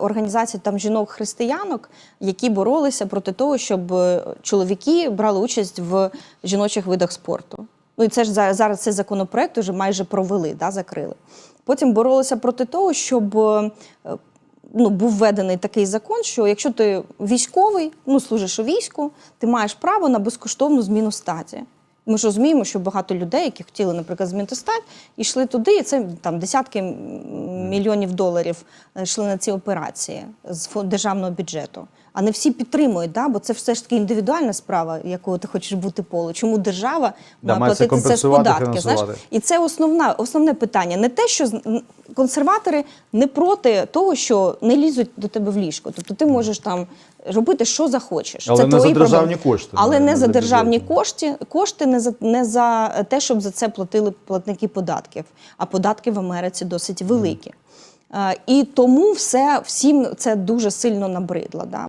організації там жінок-християнок, які боролися проти того, щоб е, чоловіки брали участь в жіночих видах спорту. Ну і це ж за- зараз цей законопроект вже майже провели, да, закрили. Потім боролися проти того, щоб е, ну, був введений такий закон, що якщо ти військовий, ну служиш у війську, ти маєш право на безкоштовну зміну статі. Ми ж розуміємо, що багато людей, які хотіли, наприклад, змінити стать, йшли туди, і це там десятки мільйонів доларів е, йшли на ці операції з державного бюджету. А не всі підтримують, да? бо це все ж таки індивідуальна справа, якою ти хочеш бути полу. Чому держава Да, має платити це з податки? Знаєш? І це основна, основне питання. Не те, що консерватори не проти того, що не лізуть до тебе в ліжко. Тобто ти можеш там робити, що захочеш. Але це не за державні проблеми. кошти, Але не не за державні кошти, кошти не за не за те, щоб за це платили платники податків. А податки в Америці досить великі. Е, І тому все всім це дуже сильно набридло. Да?